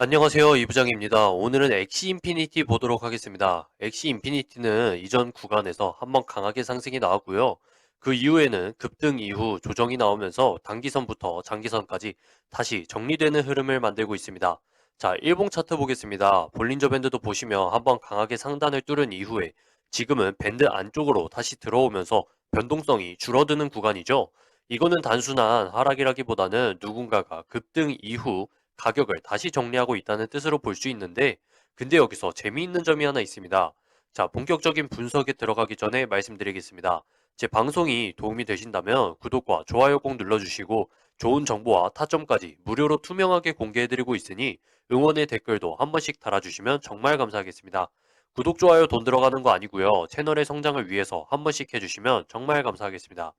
안녕하세요. 이부장입니다. 오늘은 엑시 인피니티 보도록 하겠습니다. 엑시 인피니티는 이전 구간에서 한번 강하게 상승이 나왔고요. 그 이후에는 급등 이후 조정이 나오면서 단기선부터 장기선까지 다시 정리되는 흐름을 만들고 있습니다. 자, 일봉 차트 보겠습니다. 볼린저 밴드도 보시면 한번 강하게 상단을 뚫은 이후에 지금은 밴드 안쪽으로 다시 들어오면서 변동성이 줄어드는 구간이죠. 이거는 단순한 하락이라기보다는 누군가가 급등 이후 가격을 다시 정리하고 있다는 뜻으로 볼 수 있는데, 근데 여기서 재미있는 점이 하나 있습니다. 자, 본격적인 분석에 들어가기 전에 말씀드리겠습니다. 제 방송이 도움이 되신다면 구독과 좋아요 꼭 눌러주시고 좋은 정보와 타점까지 무료로 투명하게 공개해드리고 있으니 응원의 댓글도 한 번씩 달아주시면 정말 감사하겠습니다. 구독, 좋아요 돈 들어가는 거 아니고요. 채널의 성장을 위해서 한 번씩 해주시면 정말 감사하겠습니다.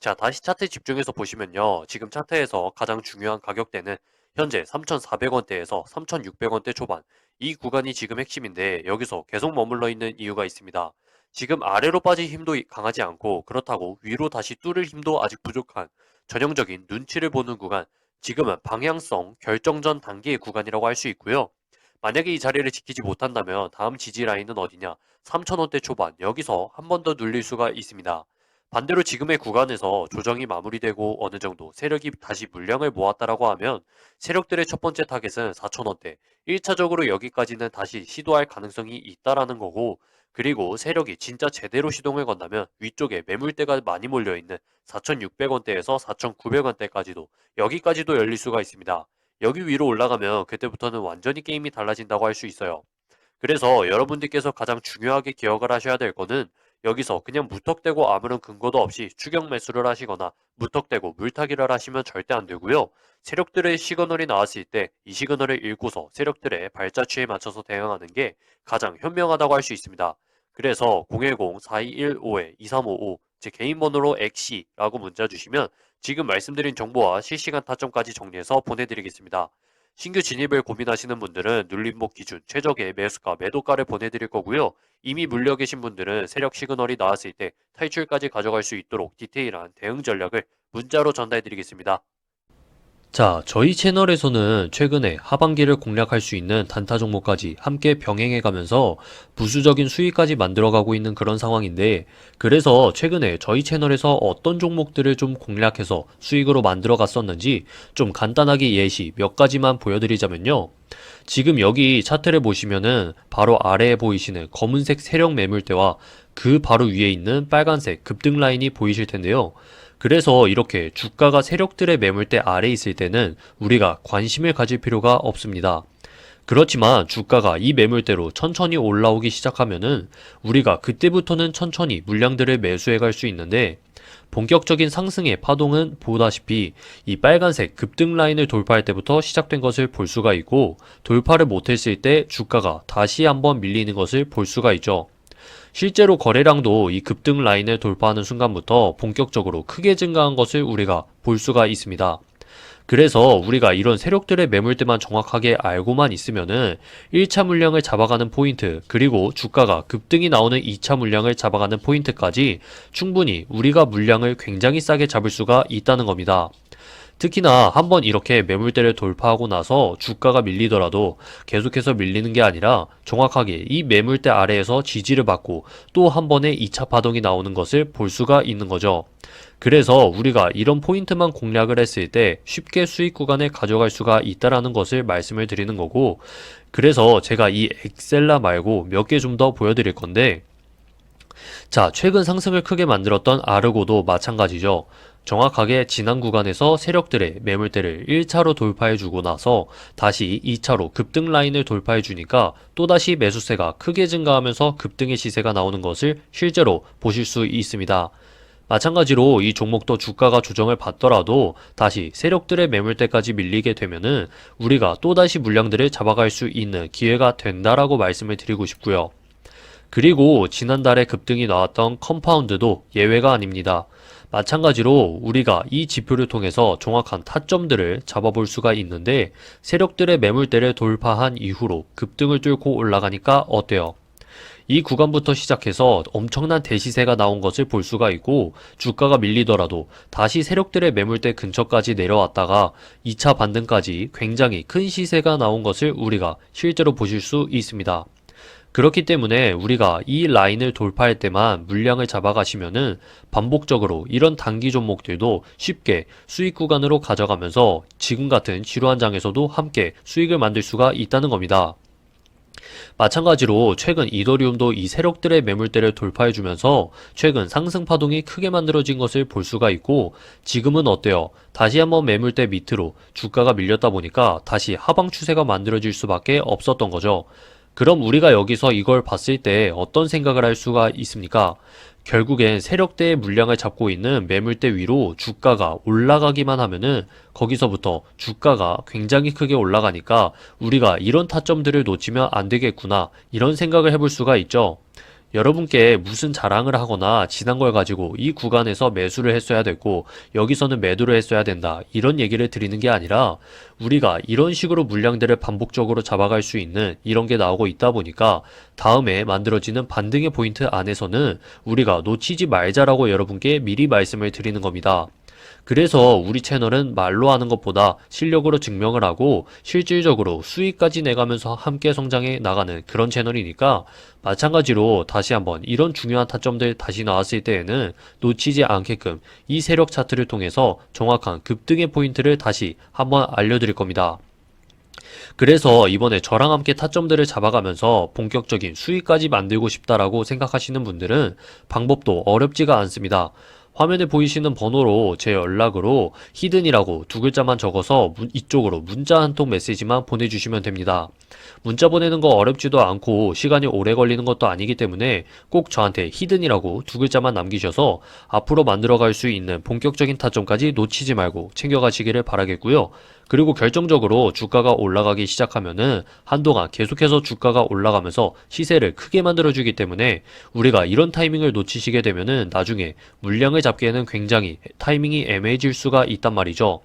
자, 다시 차트 집중해서 보시면요. 지금 차트에서 가장 중요한 가격대는 현재 3,400원대에서 3,600원대 초반. 이 구간이 지금 핵심인데 여기서 계속 머물러 있는 이유가 있습니다. 지금 아래로 빠질 힘도 강하지 않고 그렇다고 위로 다시 뚫을 힘도 아직 부족한 전형적인 눈치를 보는 구간. 지금은 방향성 결정전 단계의 구간이라고 할 수 있고요. 만약에 이 자리를 지키지 못한다면 다음 지지 라인은 어디냐? 3,000원대 초반. 여기서 한 번 더 눌릴 수가 있습니다. 반대로 지금의 구간에서 조정이 마무리되고 어느 정도 세력이 다시 물량을 모았다라고 하면 세력들의 첫 번째 타겟은 4천원대. 1차적으로 여기까지는 다시 시도할 가능성이 있다라는 거고 그리고 세력이 진짜 제대로 시동을 건다면 위쪽에 매물대가 많이 몰려있는 4,600원대에서 4,900원대까지도 여기까지도 열릴 수가 있습니다. 여기 위로 올라가면 그때부터는 완전히 게임이 달라진다고 할 수 있어요. 그래서 여러분들께서 가장 중요하게 기억을 하셔야 될 거는 여기서 그냥 무턱대고 아무런 근거도 없이 추격 매수를 하시거나 무턱대고 물타기를 하시면 절대 안 되고요. 세력들의 시그널이 나왔을 때 이 시그널을 읽고서 세력들의 발자취에 맞춰서 대응하는 게 가장 현명하다고 할 수 있습니다. 그래서 010-4215-2355 제 개인 번호로 엑시라고 문자 주시면 지금 말씀드린 정보와 실시간 타점까지 정리해서 보내드리겠습니다. 신규 진입을 고민하시는 분들은 눌림목 기준 최적의 매수가 매도가를 보내드릴 거고요. 이미 물려 계신 분들은 세력 시그널이 나왔을 때 탈출까지 가져갈 수 있도록 디테일한 대응 전략을 문자로 전달해드리겠습니다. 자, 저희 채널에서는 최근에 하반기를 공략할 수 있는 단타 종목까지 함께 병행해 가면서 부수적인 수익까지 만들어 가고 있는 그런 상황인데, 그래서 최근에 저희 채널에서 어떤 종목들을 좀 공략해서 수익으로 만들어 갔었는지 좀 간단하게 예시 몇 가지만 보여드리자면요. 지금 여기 차트를 보시면은 바로 아래에 보이시는 검은색 세력 매물대와 그 바로 위에 있는 빨간색 급등 라인이 보이실 텐데요. 그래서 이렇게 주가가 세력들의 매물대 아래 있을 때는 우리가 관심을 가질 필요가 없습니다. 그렇지만 주가가 이 매물대로 천천히 올라오기 시작하면은 우리가 그때부터는 천천히 물량들을 매수해 갈 수 있는데 본격적인 상승의 파동은 보다시피 이 빨간색 급등 라인을 돌파할 때부터 시작된 것을 볼 수가 있고 돌파를 못했을 때 주가가 다시 한번 밀리는 것을 볼 수가 있죠. 실제로 거래량도 이 급등 라인을 돌파하는 순간부터 본격적으로 크게 증가한 것을 우리가 볼 수가 있습니다. 그래서 우리가 이런 세력들의 매물대만 정확하게 알고만 있으면은 1차 물량을 잡아가는 포인트, 그리고 주가가 급등이 나오는 2차 물량을 잡아가는 포인트까지 충분히 우리가 물량을 굉장히 싸게 잡을 수가 있다는 겁니다. 특히나 한번 이렇게 매물대를 돌파하고 나서 주가가 밀리더라도 계속해서 밀리는 게 아니라 정확하게 이 매물대 아래에서 지지를 받고 또 한 번의 2차 파동이 나오는 것을 볼 수가 있는 거죠. 그래서 우리가 이런 포인트만 공략을 했을 때 쉽게 수익 구간에 가져갈 수가 있다라는 것을 말씀을 드리는 거고 그래서 제가 이 엑셀라 말고 몇 개 좀 더 보여드릴 건데 자, 최근 상승을 크게 만들었던 아르고도 마찬가지죠. 정확하게 지난 구간에서 세력들의 매물대를 1차로 돌파해주고 나서 다시 2차로 급등 라인을 돌파해주니까 또다시 매수세가 크게 증가하면서 급등의 시세가 나오는 것을 실제로 보실 수 있습니다. 마찬가지로 이 종목도 주가가 조정을 받더라도 다시 세력들의 매물대까지 밀리게 되면은 우리가 또다시 물량들을 잡아갈 수 있는 기회가 된다라고 말씀을 드리고 싶고요. 그리고 지난달에 급등이 나왔던 컴파운드도 예외가 아닙니다. 마찬가지로 우리가 이 지표를 통해서 정확한 타점들을 잡아볼 수가 있는데 세력들의 매물대를 돌파한 이후로 급등을 뚫고 올라가니까 어때요? 이 구간부터 시작해서 엄청난 대시세가 나온 것을 볼 수가 있고 주가가 밀리더라도 다시 세력들의 매물대 근처까지 내려왔다가 2차 반등까지 굉장히 큰 시세가 나온 것을 우리가 실제로 보실 수 있습니다. 그렇기 때문에 우리가 이 라인을 돌파할 때만 물량을 잡아가시면은 반복적으로 이런 단기 종목들도 쉽게 수익 구간으로 가져가면서 지금 같은 지루한 장에서도 함께 수익을 만들 수가 있다는 겁니다. 마찬가지로 최근 이더리움도 이 세력들의 매물대를 돌파해주면서 최근 상승 파동이 크게 만들어진 것을 볼 수가 있고 지금은 어때요? 다시 한번 매물대 밑으로 주가가 밀렸다 보니까 다시 하방 추세가 만들어질 수밖에 없었던 거죠. 그럼 우리가 여기서 이걸 봤을 때 어떤 생각을 할 수가 있습니까? 결국엔 세력대의 물량을 잡고 있는 매물대 위로 주가가 올라가기만 하면은 거기서부터 주가가 굉장히 크게 올라가니까 우리가 이런 타점들을 놓치면 안 되겠구나 이런 생각을 해볼 수가 있죠. 여러분께 무슨 자랑을 하거나 지난 걸 가지고 이 구간에서 매수를 했어야 됐고 여기서는 매도를 했어야 된다 이런 얘기를 드리는 게 아니라 우리가 이런 식으로 물량들을 반복적으로 잡아갈 수 있는 이런 게 나오고 있다 보니까 다음에 만들어지는 반등의 포인트 안에서는 우리가 놓치지 말자라고 여러분께 미리 말씀을 드리는 겁니다. 그래서 우리 채널은 말로 하는 것보다 실력으로 증명을 하고 실질적으로 수익까지 내가면서 함께 성장해 나가는 그런 채널이니까 마찬가지로 다시 한번 이런 중요한 타점들 다시 나왔을 때에는 놓치지 않게끔 이 세력 차트를 통해서 정확한 급등의 포인트를 다시 한번 알려드릴 겁니다. 그래서 이번에 저랑 함께 타점들을 잡아가면서 본격적인 수익까지 만들고 싶다라고 생각하시는 분들은 방법도 어렵지가 않습니다. 화면에 보이시는 번호로 제 연락으로 히든이라고 두 글자만 적어서 문- 이쪽으로 문자 한 통 메시지만 보내주시면 됩니다. 문자 보내는 거 어렵지도 않고 시간이 오래 걸리는 것도 아니기 때문에 꼭 저한테 히든이라고 두 글자만 남기셔서 앞으로 만들어갈 수 있는 본격적인 타점까지 놓치지 말고 챙겨가시기를 바라겠고요. 그리고 결정적으로 주가가 올라가기 시작하면은 한동안 계속해서 주가가 올라가면서 시세를 크게 만들어주기 때문에 우리가 이런 타이밍을 놓치시게 되면은 나중에 물량을 잡기에는 굉장히 타이밍이 애매해질 수가 있단 말이죠.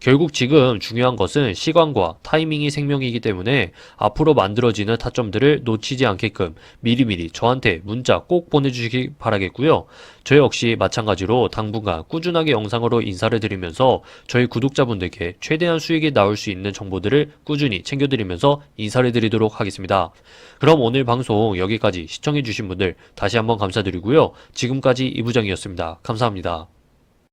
결국 지금 중요한 것은 시간과 타이밍이 생명이기 때문에 앞으로 만들어지는 타점들을 놓치지 않게끔 미리미리 저한테 문자 꼭 보내주시기 바라겠고요. 저 역시 마찬가지로 당분간 꾸준하게 영상으로 인사를 드리면서 저희 구독자분들께 최대한 수익이 나올 수 있는 정보들을 꾸준히 챙겨드리면서 인사를 드리도록 하겠습니다. 그럼 오늘 방송 여기까지 시청해주신 분들 다시 한번 감사드리고요. 지금까지 이부장이었습니다. 감사합니다.